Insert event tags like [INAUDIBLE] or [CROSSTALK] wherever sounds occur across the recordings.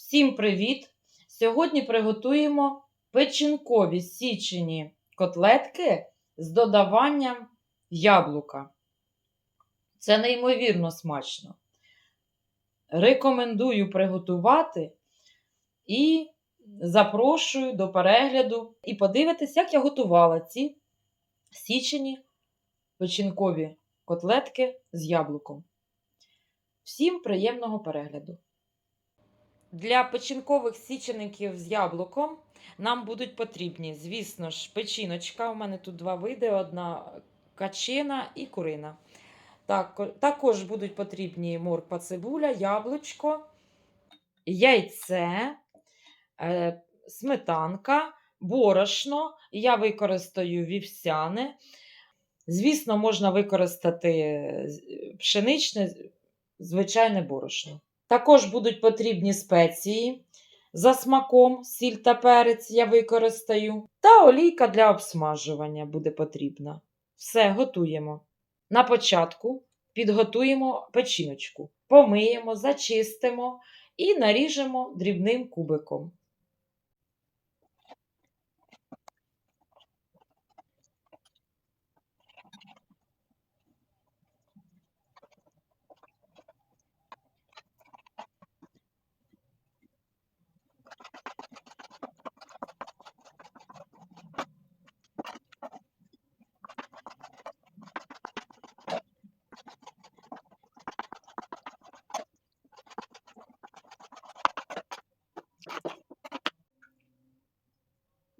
Всім привіт! Сьогодні приготуємо печінкові січені котлетки з додаванням яблука. Це неймовірно смачно. Рекомендую приготувати і запрошую до перегляду і подивитись, як я готувала ці січені печінкові котлетки з яблуком. Всім приємного перегляду! Для печінкових січеників з яблуком нам будуть потрібні, звісно ж, печіночка. У мене тут два види: одна качина і курина. Так, також будуть потрібні морква цибуля, яблучко, яйце, е, сметанка, борошно. Я використаю вівсяне. Звісно, можна використати е, пшеничне, звичайне борошно. Також будуть потрібні спеції за смаком, сіль та перець я використаю. Та олійка для обсмажування буде потрібна. Все, готуємо. На початку підготуємо печіночку, помиємо, зачистимо і наріжемо дрібним кубиком.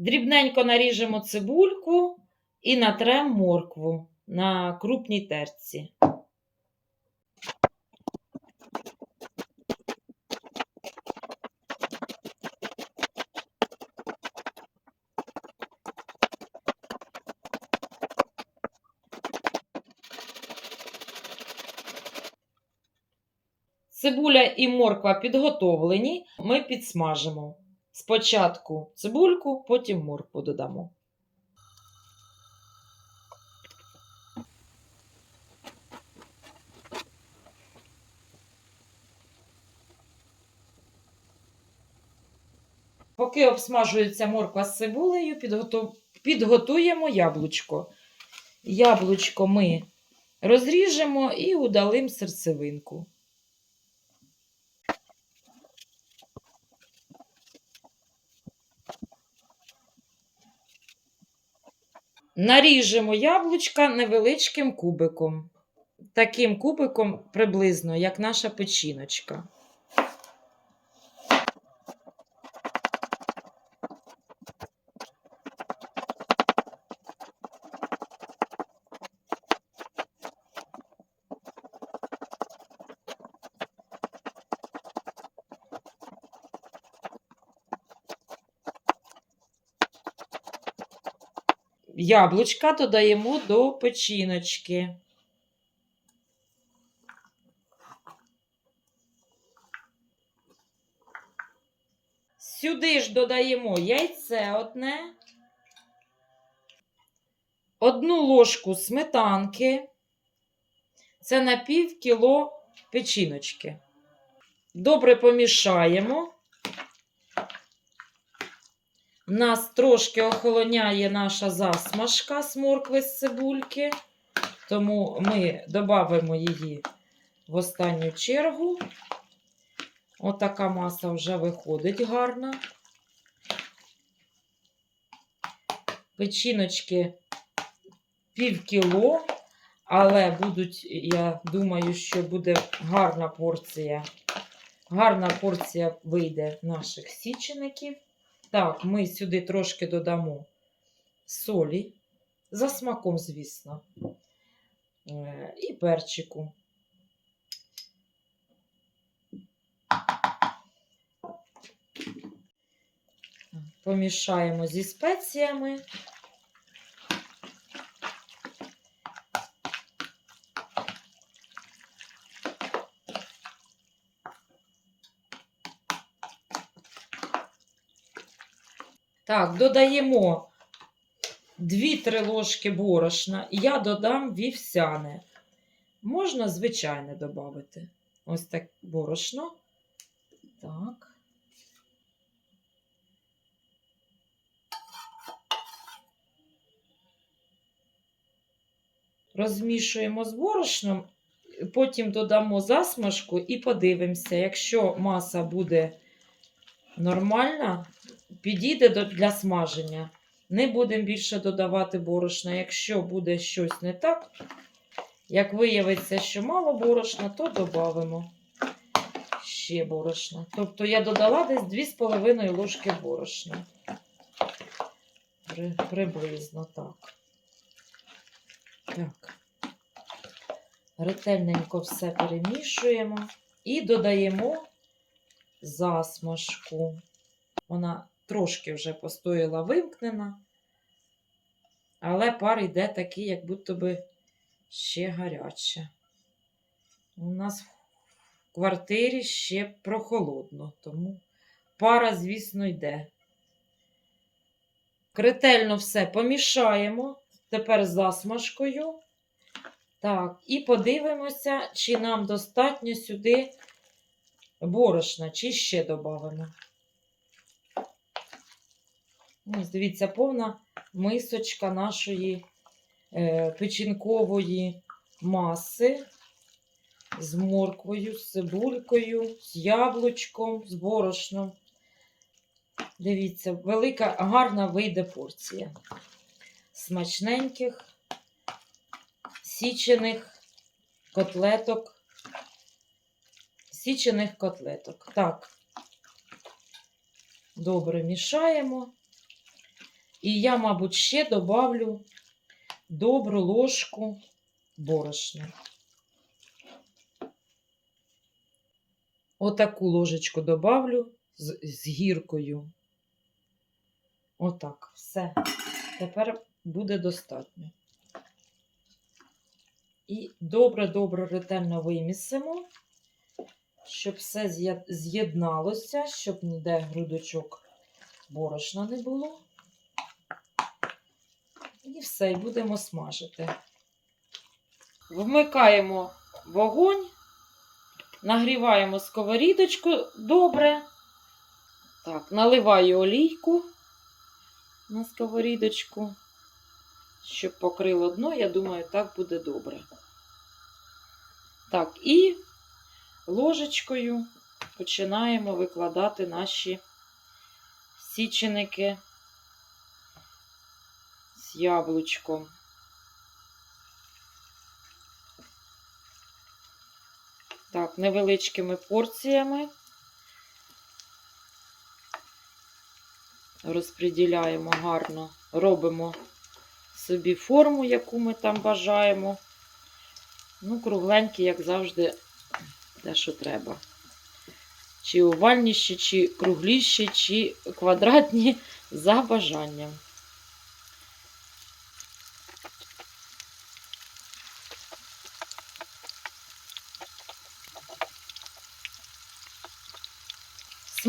Дрібненько наріжемо цибульку і натрем моркву на крупній терці. Цибуля і морква підготовлені, ми підсмажимо. Спочатку цибульку, потім моркву додамо. Поки обсмажується морква з цибулею, підготу- підготуємо яблучко. Яблучко ми розріжемо і удалим серцевинку. Наріжемо яблучка невеличким кубиком. Таким кубиком приблизно, як наша печіночка. Яблучка додаємо до печіночки. Сюди ж додаємо яйце одне, одну ложку сметанки. Це на пів кіло печіночки. Добре помішаємо. Нас трошки охолоняє наша засмажка з моркви з цибульки, тому ми додамо її в останню чергу. Отака маса вже виходить гарна. Печіночки пів кіло, але будуть, я думаю, що буде гарна порція. Гарна порція вийде наших січеників. Так, ми сюди трошки додамо солі, за смаком, звісно, Е, і перчику. Помішаємо зі спеціями. Так, додаємо 2-3 ложки борошна, я додам вівсяне. Можна, звичайне, додати. Ось так борошно. Так. Розмішуємо з борошном, потім додамо засмажку і подивимося, якщо маса буде нормальна, підійде для смаження. Не будемо більше додавати борошна. Якщо буде щось не так, як виявиться, що мало борошна, то додамо ще борошна. Тобто я додала десь 2,5 ложки борошна. При, приблизно так. Так. Ретельненько все перемішуємо і додаємо засмажку. Вона трошки вже постояла вимкнена, але пар йде такий, як будто би ще гаряче. У нас в квартирі ще прохолодно, тому пара, звісно, йде. Ретельно все помішаємо. Тепер засмажкою. Так, і подивимося, чи нам достатньо сюди борошна, чи ще додамо. Ось, дивіться, повна мисочка нашої е, печінкової маси з морквою, з цибулькою, з яблучком, з борошном. Дивіться, велика, гарна вийде порція. Смачненьких, січених котлеток. Січених котлеток. Так. Добре мішаємо. І я, мабуть, ще добавлю добру ложку борошна. Отаку ложечку добавлю з, з гіркою. Отак, все. Тепер буде достатньо. І добре-добре ретельно вимісимо, щоб все з'єдналося, щоб ніде грудочок борошна не було. І все, і будемо смажити. Вмикаємо вогонь, нагріваємо сковорідочку добре. Так, наливаю олійку на сковорідочку, щоб покрило дно, я думаю, так буде добре. Так, і ложечкою починаємо викладати наші січеники з яблучком. Так, невеличкими порціями розподіляємо гарно, робимо собі форму, яку ми там бажаємо. Ну, кругленькі, як завжди, те, що треба. Чи овальніші, чи кругліші, чи квадратні [LAUGHS] за бажанням.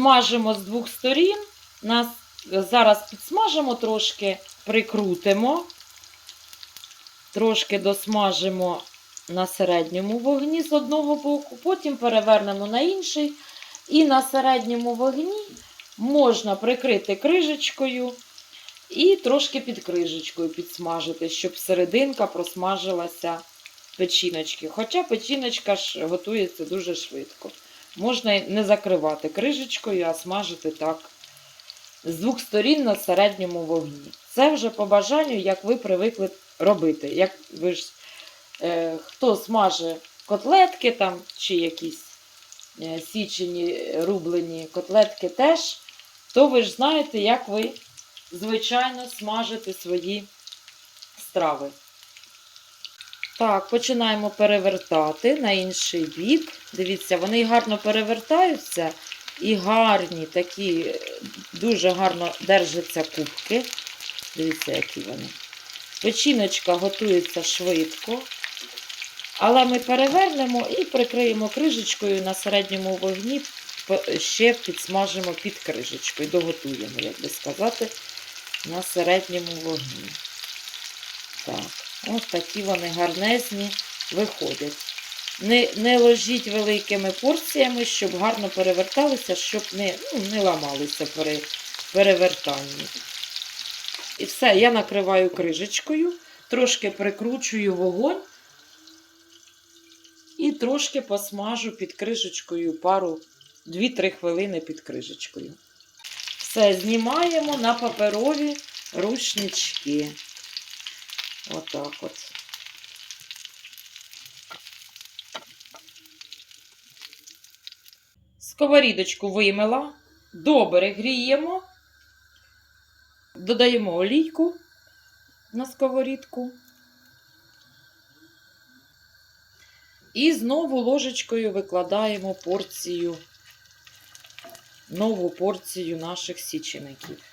Смажимо з двох сторін. Нас зараз підсмажимо трошки, прикрутимо, трошки досмажимо на середньому вогні з одного боку, потім перевернемо на інший. І на середньому вогні можна прикрити крижечкою і трошки під крижечкою підсмажити, щоб серединка просмажилася печіночки. Хоча печіночка ж готується дуже швидко. Можна не закривати крижечкою, а смажити так з двох сторін на середньому вогні. Це вже по бажанню, як ви привикли робити. Як ви ж, е, хто смаже котлетки там, чи якісь е, січені рублені котлетки теж, то ви ж знаєте, як ви звичайно смажите свої страви. Так, починаємо перевертати на інший бік. Дивіться, вони гарно перевертаються і гарні, такі, дуже гарно держаться кубки. Дивіться, які вони. Печіночка готується швидко. Але ми перевернемо і прикриємо крижечкою на середньому вогні, ще підсмажимо під крижечкою, доготуємо, як би сказати, на середньому вогні. Так, ось такі вони гарнезні виходять. Не, не ложіть великими порціями, щоб гарно переверталися, щоб не, ну, не ламалися при перевертанні. І все, я накриваю крижечкою. Трошки прикручую вогонь і трошки посмажу під кришечкою пару 2-3 хвилини під кришечкою. Все, знімаємо на паперові рушнички. Отак от. Сковорідочку вимила, добре гріємо, додаємо олійку на сковорідку. І знову ложечкою викладаємо порцію, нову порцію наших січеників.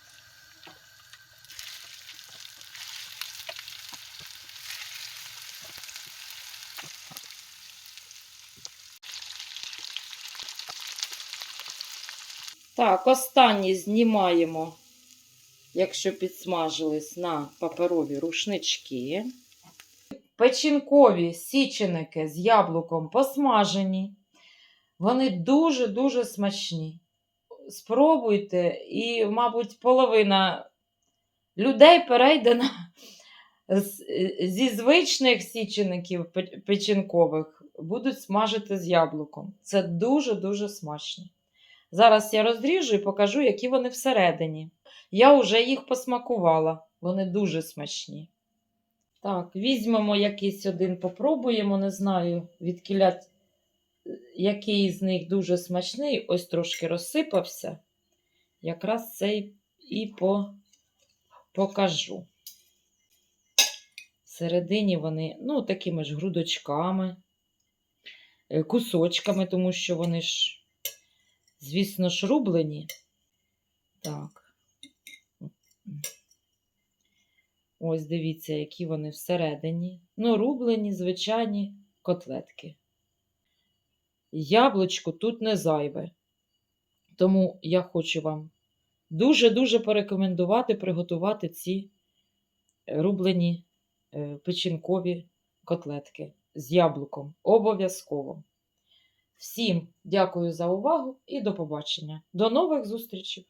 Так, останні знімаємо, якщо підсмажились на паперові рушнички. Печінкові січеники з яблуком посмажені. Вони дуже-дуже смачні. Спробуйте, і, мабуть, половина людей перейде на, зі звичних січеників печінкових, будуть смажити з яблуком. Це дуже-дуже смачно. Зараз я розріжу і покажу, які вони всередині. Я вже їх посмакувала. Вони дуже смачні. Так, візьмемо якийсь один, попробуємо. Не знаю, відкіля який з них дуже смачний. Ось трошки розсипався. Якраз цей і по... покажу. Всередині вони, ну, такими ж грудочками, е, кусочками, тому що вони ж, звісно ж, рублені. Так. Ось дивіться, які вони всередині. Ну, рублені, звичайні котлетки. Яблучко тут не зайве. Тому я хочу вам дуже-дуже порекомендувати приготувати ці рублені е, печінкові котлетки з яблуком. Обов'язково. Всім дякую за увагу і до побачення. До нових зустрічей!